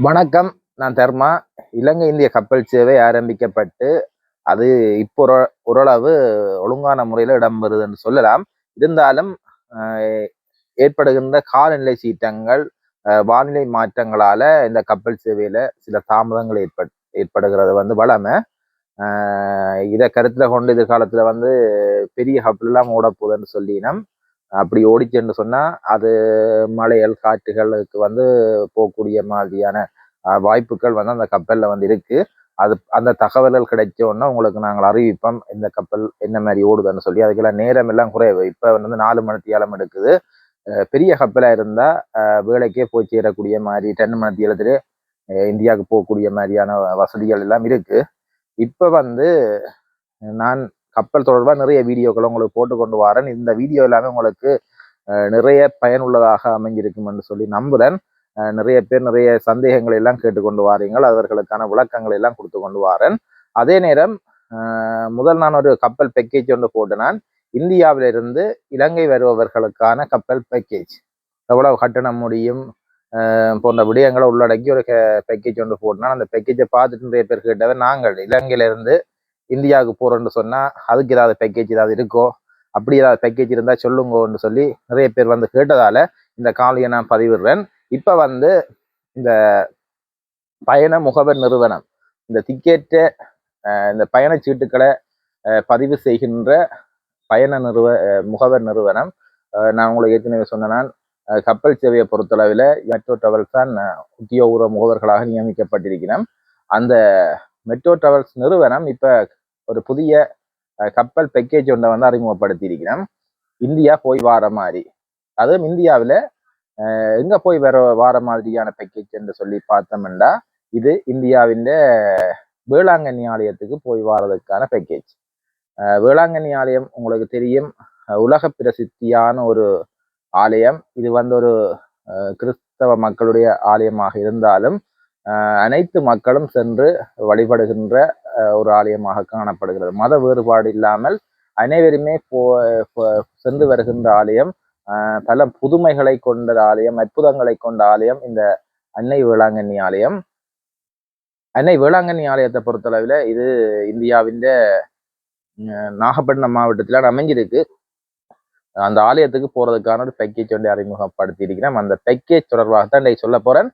வணக்கம் நான் தர்மா. இலங்கை இந்திய கப்பல் சேவை ஆரம்பிக்கப்பட்டு அது இப்போ ஒரு- ஓரளவு ஒழுங்கான முறையில் இடம்பெறுது என்று சொல்லலாம். இருந்தாலும் ஏற்படுகின்ற காலநிலை சீற்றங்கள் வானிலை மாற்றங்களால இந்த கப்பல் சேவையில சில தாமதங்கள் ஏற்பட் ஏற்படுகிறது வந்து வளமை. இதை கருத்தில் கொண்டு எதிர்காலத்தில் வந்து பெரிய கப்பல் எல்லாம் ஓட சொல்லினோம். அப்படி ஓடிச்சுன்னு சொன்னா அது மலைகள் காற்றுகளுக்கு வந்து போகக்கூடிய மாதிரியான வாய்ப்புகள் வந்து அந்த கப்பலில் வந்து இருக்கு. அது அந்த தகவல்கள் கிடைச்ச உடனே உங்களுக்கு நாங்கள் அறிவிப்போம் இந்த கப்பல் என்ன மாதிரி ஓடுதுன்னு சொல்லி. அதுக்கெல்லாம் நேரம் எல்லாம் குறைவு. இப்போ வந்து நாலு மணித்தியாலம் எடுக்குது. பெரிய கப்பலாக இருந்தால் வேலைக்கே போய் சேரக்கூடிய மாதிரி டென் மணித்தியாலத்திலே இந்தியாவுக்கு போகக்கூடிய மாதிரியான வசதிகள் எல்லாம் இருக்கு. இப்போ வந்து நான் கப்பல் தொடர்பாக நிறைய வீடியோக்களை உங்களுக்கு போட்டு கொண்டு வரேன். இந்த வீடியோ எல்லாமே உங்களுக்கு நிறைய பயனுள்ளதாக அமைஞ்சிருக்கும் என்று சொல்லி நம்புகிறேன் நிறைய பேர் நிறைய சந்தேகங்களை எல்லாம் கேட்டுக்கொண்டு வாரீங்கள். அவர்களுக்கான விளக்கங்களை எல்லாம் கொடுத்து கொண்டு வாரேன். அதே நேரம் முதல் நான் ஒரு கப்பல் பேக்கேஜ் ஒன்று போட்டு நான் இந்தியாவிலிருந்து இலங்கை வருபவர்களுக்கான கப்பல் பேக்கேஜ் எவ்வளவு கட்டணம் முடியும் போன்ற விடயங்களை உள்ளடக்கி ஒரு பேக்கேஜ் ஒன்று போட்டுனா. அந்த பேக்கேஜை பார்த்துட்டு நிறைய பேர் கேட்டதை நாங்கள். இலங்கையிலிருந்து இந்தியாவுக்கு போகிறோன்னு சொன்னால் அதுக்கு ஏதாவது பேக்கேஜ் ஏதாவது இருக்கோ அப்படி ஏதாவது பேக்கேஜ் இருந்தால் சொல்லுங்கன்னு சொல்லி நிறைய பேர் வந்து கேட்டதால் இந்த காலையை நான் பதிவிடுறேன். இப்போ வந்து இந்த பயண முகவர் நிறுவனம் இந்த டிக்கெட்டு இந்த பயணச்சீட்டுக்களை பதிவு செய்கின்ற பயண நிறுவ முகவர் நிறுவனம் நான் உங்களுக்கு ஏற்கனவே சொன்ன நான் கப்பல் சேவையை பொறுத்தளவில் மெட்ரோ டிராவல்ஸ் தான் உத்தியோகபூர்வ முகவர்களாக நியமிக்கப்பட்டிருக்கிறோம். அந்த மெட்ரோ டிராவல்ஸ் நிறுவனம் இப்போ ஒரு புதிய கப்பல் பேக்கேஜ் ஒன்றை வந்து அறிமுகப்படுத்தி இருக்கிறோம் இந்தியா போய் வார மாதிரி. அதுவும் இந்தியாவில் எங்கே போய் வர வார மாதிரியான பேக்கேஜ் என்று சொல்லி பார்த்தோம்னா இது இந்தியாவின் வேளாங்கண்ணி ஆலயத்துக்கு போய் வாரதுக்கான பேக்கேஜ் வேளாங்கண்ணி ஆலயம் உங்களுக்கு தெரியும். உலக பிரசித்தியான ஒரு ஆலயம். இது வந்து ஒரு கிறிஸ்தவ மக்களுடைய ஆலயமாக இருந்தாலும் அனைத்து மக்களும் சென்று வழிபடுகின்ற ஒரு ஆலயமாக காணப்படுகிறது. மத வேறுபாடு இல்லாமல் அனைவருமே போ சென்று வருகின்ற ஆலயம் பல புதுமைகளை கொண்ட ஆலயம் அற்புதங்களை கொண்ட ஆலயம் இந்த அன்னை வேளாங்கண்ணி ஆலயம். அன்னை வேளாங்கண்ணி ஆலயத்தை பொறுத்தளவில் இது இந்தியாவின் நாகப்பட்டினம் மாவட்டத்தில் அமைஞ்சிருக்கு. அந்த ஆலயத்துக்கு போறதுக்கான ஒரு பேக்கேஜ் ஒன்றை அறிமுகப்படுத்தி இருக்கிறேன் அந்த பேக்கேஜ் தொடர்பாக தான் சொல்ல போறேன்.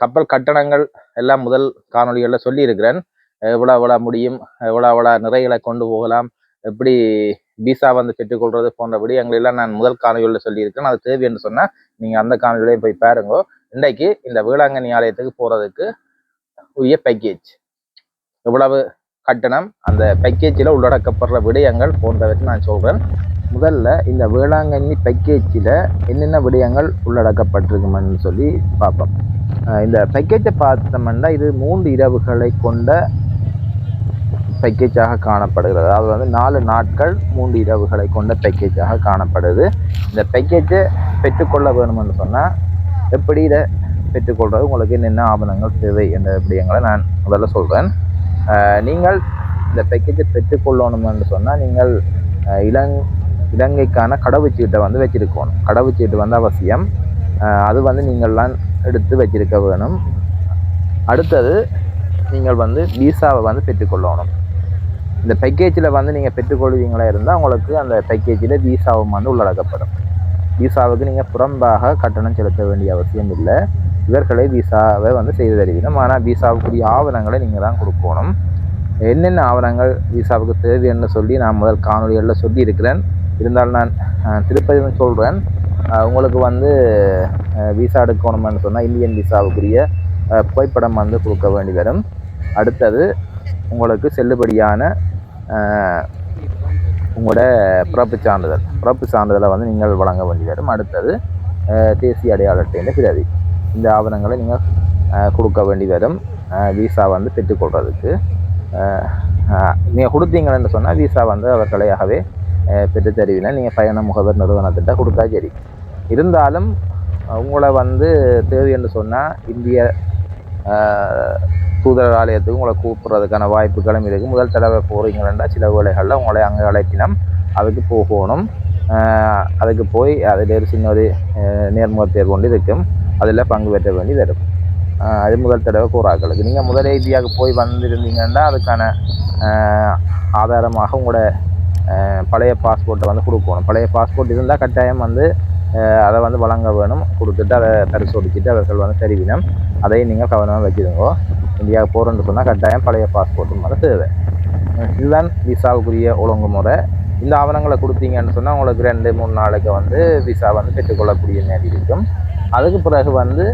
கப்பல் கட்டணங்கள் எல்லாம் முதல் காணொலிகளில் சொல்லி இருக்கிறேன் எவ்வளோ எவ்வளோ முடியும் எவ்வளோ எவ்வளோ நிறைகளை கொண்டு போகலாம் எப்படி விசா வந்து பெற்றுக்கொள்வது போன்ற விடயங்களெல்லாம் நான் முதல் காணொலியில் சொல்லியிருக்கேன். அது தேவை என்று சொன்னால் நீங்கள் அந்த காணொலியிலையும் போய் பாருங்க. இன்றைக்கு இந்த வேளாங்கண்ணி ஆலயத்துக்கு போகிறதுக்கு உரிய பேக்கேஜ் எவ்வளவு கட்டணம் அந்த பேக்கேஜில் உள்ளடக்கப்படுற விடயங்கள் போன்றவற்றை நான் சொல்கிறேன் முதல்ல இந்த வேளாங்கண்ணி பேக்கேஜில் என்னென்ன விடயங்கள் உள்ளடக்கப்பட்டிருக்குமென்னு சொல்லி பார்ப்போம். இந்த பேக்கேஜை பார்த்தோம்னா இது மூன்று இரவுகளை கொண்ட பேக்கேஜாக காணப்படுகிறது. அதாவது வந்து நாலு நாட்கள் மூன்று இரவுகளை கொண்ட பேக்கேஜாக காணப்படுது. இந்த பேக்கேஜை பெற்றுக்கொள்ள வேணும்னு சொன்னால் எப்படி இதை பெற்றுக்கொள்வது உங்களுக்கு என்னென்ன ஆவணங்கள் தேவை என்ற விடயங்களை நான் முதல்ல சொல்கிறேன் நீங்கள் இந்த பேக்கேஜை பெற்றுக்கொள்ளணும்னு சொன்னால் நீங்கள் இலங் இலங்கைக்கான கடவுச்சீட்டை வந்து வச்சுருக்கணும். கடவுச்சீட்டு வந்து அவசியம். அது வந்து நீங்கள்லாம் எடுத்து வச்சிருக்க வேணும். அடுத்தது நீங்கள் வந்து விசாவை வந்து பெற்றுக்கொள்ளணும். இந்த பேக்கேஜில் வந்து நீங்கள் பெற்றுக்கொள்வீங்களா இருந்தால் உங்களுக்கு அந்த பேக்கேஜில் விசாவும் வந்து உள்ளடக்கப்படும். விசாவுக்கு நீங்கள் புறம்பாக கட்டணம் செலுத்த வேண்டிய அவசியம் இல்லை. இவர்களை விசாவை வந்து செய்து தருவிடும் ஆனால் விசாவுக்குரிய ஆவணங்களை நீங்கள் தான் கொடுக்கணும். என்னென்ன ஆவணங்கள் விசாவுக்கு தேவைன்னு சொல்லி நான் முதல் காணொலிகளில் சொல்லி இருக்கிறேன் இருந்தாலும் நான் அஹ், சொல்கிறேன் உங்களுக்கு வந்து விசா எடுக்கணும்னு சொன்னால் இந்தியன் விசாவுக்குரிய புகைப்படம் வந்து கொடுக்க வேண்டி வரும். அடுத்தது உங்களுக்கு செல்லுபடியான உங்களோட பிறப்பு சான்றிதழ். பிறப்பு சான்றிதழை வந்து நீங்கள் வழங்க வேண்டி வரும் அடுத்தது தேசிய அடையாள அட்டையின் பிரதி இந்த ஆவணங்களை நீங்கள் கொடுக்க வேண்டி வரும் விசா வந்து பெற்றுக்கொள்கிறதுக்கு நீங்கள் கொடுத்தீங்கன்னு சொன்னால் விசா வந்து அவர்களையாகவே அஹ், நீங்கள் பயண முகவர் நிறுவனத்திட்ட கொடுத்தா சரி. இருந்தாலும் உங்களை வந்து தேவை என்று சொன்னால் இந்திய தூதர் ஆலயத்துக்கு உங்களை கூப்பிட்றதுக்கான வாய்ப்புகளும் இருக்குது முதல் தடவை போகிறீங்களா சில வேலைகளில் உங்களை அங்கே அழைப்பினம். அதுக்கு போகணும். அதுக்கு போய் அதில் ஒரு சின்ன ஒரு நேர்முக தேர்வு கொண்டு இருக்கும். அதில் பங்கு பெற்ற வேண்டி வரும் அது முதல் தடவை கூறாக்களுக்கு நீங்கள் முதலே இந்தியாவுக்கு போய் வந்திருந்தீங்கன்னா அதுக்கான ஆதாரமாக உங்களோட பழைய பாஸ்போர்ட்டை வந்து கொடுக்கணும். பழைய பாஸ்போர்ட் இருந்தால் கட்டாயம் வந்து அதை வந்து வழங்க வேணும். கொடுத்துட்டு அதை பரிசோதிச்சுட்டு அவர்கள் வந்து தெரிவினம். அதையும் நீங்கள் கவனமாக வச்சுருங்கோ இந்தியாவுக்கு போகிறோன்னு சொன்னால் கட்டாயம் பழைய பாஸ்போர்ட்டும் வந்து தேவை. இதுதான் விசாவுக்குரிய ஒழுங்குமுறை இந்த ஆவணங்களை கொடுத்தீங்கன்னு சொன்னால் உங்களுக்கு ரெண்டு மூணு நாளைக்கு வந்து விசா வந்து பெற்றுக்கொள்ளக்கூடிய நேரம் இருக்கும். அதுக்கு பிறகு வந்து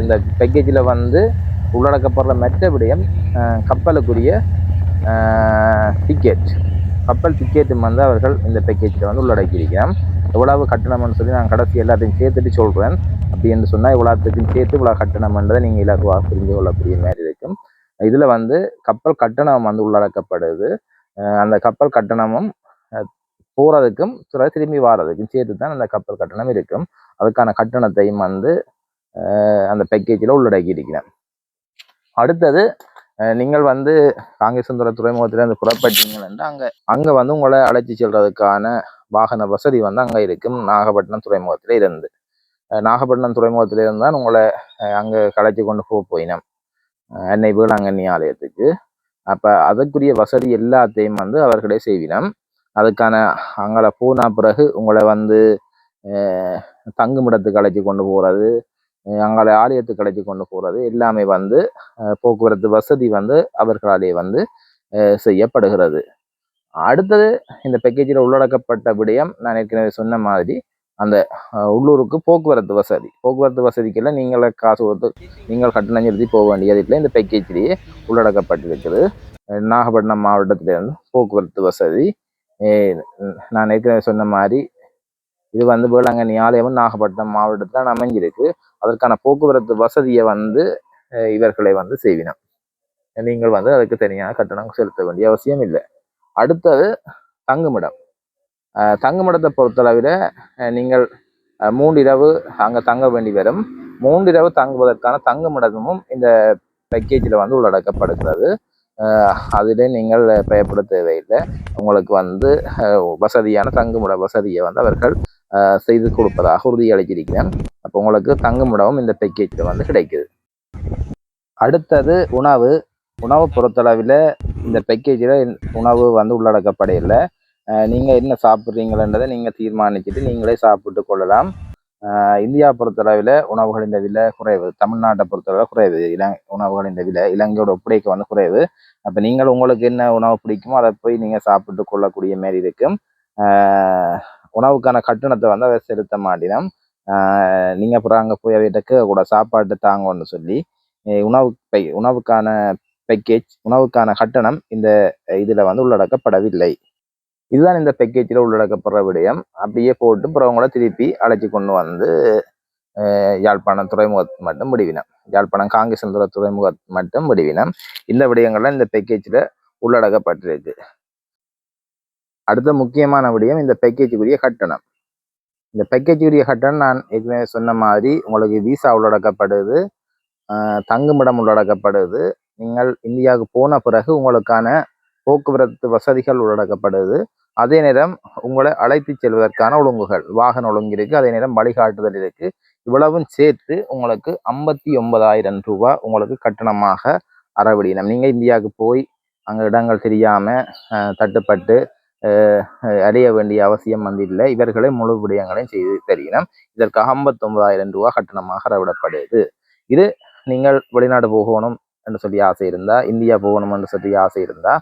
இந்த பேக்கேஜில் வந்து உள்ளடக்கப்படுற மற்ற விடயம் கப்பலுக்குரிய டிக்கெட் கப்பல் டிக்கெட்டும் வந்து அவர்கள் இந்த பேக்கேஜில் வந்து உள்ளடக்கியிருக்கிறோம் எவ்வளவு கட்டணம்னு சொல்லி நான் கடைசி எல்லாத்தையும் சேர்த்துட்டு சொல்கிறேன் அப்படி என்று சொன்னால் இவ்வளோத்துக்கும் சேர்த்து இவ்வளோ கட்டணம்ன்றதை நீங்கள் இலகுவாக புரிந்து கொள்ளக்கூடிய இதில் வந்து கப்பல் கட்டணம் வந்து உள்ளடக்கப்படுது. அந்த கப்பல் கட்டணமும் போகிறதுக்கும் திரும்பி வர்றதுக்கும் சேர்த்து தான் அந்த கப்பல் கட்டணம் இருக்கும். அதுக்கான கட்டணத்தையும் வந்து அந்த பேக்கேஜில் உள்ளடக்கி இருக்கிறேன் அடுத்தது நீங்கள் வந்து காங்கேசந்துறை துறைமுகத்திலிருந்து புறப்பட்டீங்கன்னா அங்கே அங்கே வந்து உங்களை அழைச்சி செல்றதுக்கான வாகன வசதி வந்து அங்கே இருக்கும். நாகப்பட்டினம் துறைமுகத்தில் இருந்து. நாகப்பட்டினம் துறைமுகத்தில் இருந்தால் உங்களை அங்கே கலைச்சி கொண்டு போக போயினோம். அன்னை வேளாங்கண்ணி ஆலயத்துக்கு. அப்போ அதற்குரிய வசதி எல்லாத்தையும் வந்து அவர்களே செய்வினம். அதுக்கான அங்கே போன பிறகு உங்களை வந்து தங்குமிடத்துக்கு அழைச்சி கொண்டு போகிறது அங்கே ஆலயத்துக்கு அழைச்சி கொண்டு போகிறது எல்லாமே வந்து போக்குவரத்து வசதி வந்து அவர்களாலே வந்து செய்யப்படுகிறது. அடுத்தது இந்த பேக்கேஜில் உள்ளடக்கப்பட்ட விடயம் நான் ஏற்கனவே சொன்ன மாதிரி அந்த உள்ளூருக்கு போக்குவரத்து வசதி. போக்குவரத்து வசதிக்கெல்லாம் நீங்களே காசு கொடுத்து நீங்கள் கட்டணம் செலுத்தி போக வேண்டியது இல்லை இந்த பேக்கேஜிலேயே உள்ளடக்கப்பட்டிருக்குது. நாகப்பட்டினம் மாவட்டத்திலிருந்து போக்குவரத்து வசதி. நான் ஏற்கனவே சொன்ன மாதிரி இது வந்து வேளாங்கண்ணி ஆலயமும் நாகப்பட்டினம் மாவட்டத்தில் அமைஞ்சிருக்கு. அதற்கான போக்குவரத்து வசதியை வந்து இவர்களை வந்து செய்வினோம் நீங்கள் வந்து அதுக்கு தனியாக கட்டணம் செலுத்த வேண்டிய அவசியம் இல்லை. அடுத்தது தங்குமிடம். தங்குமிடத்தை பொறுத்தளவில் நீங்கள் மூன்றிரவு அங்கே தங்க வேண்டி வரும். மூன்றிரவு தங்குவதற்கான தங்குமிடமும் இந்த பேக்கேஜில் வந்து உள்ளடக்கப்படுகிறது. அதில் அதிலே நீங்கள் பயப்பட தேவையில்லை. உங்களுக்கு வந்து வசதியான தங்குமிட வசதியை வந்து அவர்கள் செய்து கொடுப்பதாக உறுதியளிச்சிருக்கிறேன் அப்போ உங்களுக்கு தங்குமிடமும் இந்த பேக்கேஜில் வந்து கிடைக்குது. அடுத்தது உணவு. உணவு பொறுத்தளவில் இந்த பேக்கேஜில் உணவு வந்து உள்ளடக்கப்படையில்லை நீங்கள் என்ன சாப்பிட்றீங்களன்றதை நீங்கள் தீர்மானிச்சுட்டு நீங்களே சாப்பிட்டு கொள்ளலாம். இந்தியா பொறுத்தளவில் உணவுகளின் விலை குறைவு. தமிழ்நாட்டை பொறுத்தளவில் குறைவு. இல உணவுகளின் விலை இலங்கையோட ஒப்படைக்கு வந்து குறைவு. அப்போ நீங்கள் உங்களுக்கு என்ன உணவு பிடிக்குமோ அதை போய் நீங்கள் சாப்பிட்டு கொள்ளக்கூடிய மாரி இருக்கும். உணவுக்கான கட்டணத்தை வந்து அதை செலுத்த மாட்டினோம். நீங்கள் அப்புறம் அங்கே போய் அவர்கிட்ட கூட சாப்பாட்டு தாங்கன்னு சொல்லி. உணவு பை உணவுக்கான பேக்கேஜ் உணவுக்கான கட்டணம் இந்த இதில் வந்து உள்ளடக்கப்படவில்லை. இதுதான் இந்த பேக்கேஜில் உள்ளடக்கப்படுற விடயம். அப்படியே போட்டு அப்புறம் திருப்பி அழைச்சி கொண்டு வந்து யாழ்ப்பாணம் துறைமுகத்து மட்டும் முடிவினம் யாழ்ப்பாணம் காங்கேசந்துறை துறைமுகத்து மட்டும் முடிவினம் இந்த விடயங்கள்லாம் இந்த பேக்கேஜில் உள்ளடக்கப்பட்டிருக்கு. அடுத்த முக்கியமான விடயம் இந்த பேக்கேஜுக்குரிய கட்டணம். இந்த பேக்கேஜுக்குரிய கட்டணம் நான் ஏற்கனவே சொன்ன மாதிரி உங்களுக்கு விசா உள்ளடக்கப்படுது தங்குமிடம் உள்ளடக்கப்படுது. நீங்கள் இந்தியாவுக்கு போன பிறகு உங்களுக்கான போக்குவரத்து வசதிகள் உள்ளடக்கப்படுது. அதே நேரம் உங்களை அழைத்து செல்வதற்கான ஒழுங்குகள். வாகன ஒழுங்கு இருக்கு அதே நேரம் வழிகாட்டுதல் இருக்கு. இவ்வளவும் சேர்த்து உங்களுக்கு ஐம்பத்தி ஒன்பதாயிரம் ரூபாய் உங்களுக்கு கட்டணமாக அறவிடணும் நீங்க இந்தியாவுக்கு போய் அங்க இடங்கள் தெரியாம தட்டுப்பட்டு அறிய வேண்டிய அவசியம் வந்து இல்லை. இவர்களே முழு விடயங்களையும் செய்து தருகிறோம் இதற்காக ஐம்பத்தொன்பதாயிரம் ரூபாய் கட்டணமாக அறவிடப்படுது. இது நீங்கள் வெளிநாடு போகணும் என்று சொல்லி ஆசை இருந்தா இந்தியா போகணும் என்று சொல்லி ஆசை இருந்தா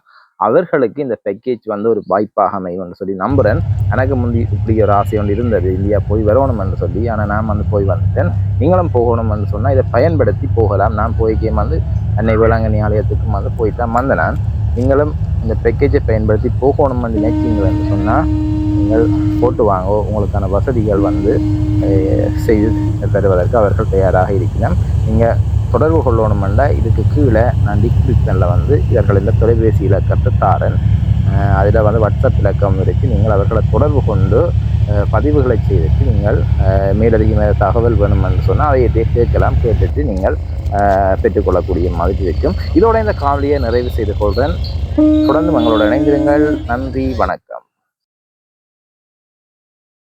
அவர்களுக்கு இந்த பேக்கேஜ் வந்து ஒரு வாய்ப்பாக அமையும்னு சொல்லி நம்புறேன். எனக்கு முந்தி இப்படி ஒரு ஆசை ஒன்று இருந்தது. இந்தியா போய் வரணும் என்று சொல்லி. ஆனால் நான் வந்து போய் வந்துட்டேன். நீங்களும் போகணும் என்று சொன்னால் இதை பயன்படுத்தி போகலாம். நான் போய்க்கே வந்து அன்னை வேளாங்கண்ணி ஆலயத்துக்கும் வந்து போய் தான் வந்தேன். நான் நீங்களும் இந்த பேக்கேஜை பயன்படுத்தி போகணும் என்று நினைச்சீங்க என்று சொன்னால் நீங்கள் போட்டு வாங்க. உங்களுக்கான வசதிகள் வந்து செய்து தருவதற்கு அவர்கள் தயாராக இருக்கிறேன் நீங்கள் தொடர்பு கொள்ளணுமெண்டா இதுக்கு கீழே நான் டிஸ்கிரிப்ஷனில் வந்து இவர்கள் இந்த தொலைபேசி இலக்கத்தை தாரேன் அதில் வந்து வாட்ஸ்அப் இலக்கம் இருக்குது நீங்கள் அவர்களை தொடர்பு கொண்டு பதிவுகளை செய்துட்டு நீங்கள் அஹ், தகவல் வேணும்னு சொன்னால் அதை கேட்கலாம். கேட்டுட்டு நீங்கள் பெற்றுக்கொள்ளக்கூடிய மாதிரி இருக்கும். இதோட இந்த காவலியை நிறைவு செய்து கொள்கிறேன். தொடர்ந்து உங்களோட இணைந்திருங்கள். நன்றி. வணக்கம்.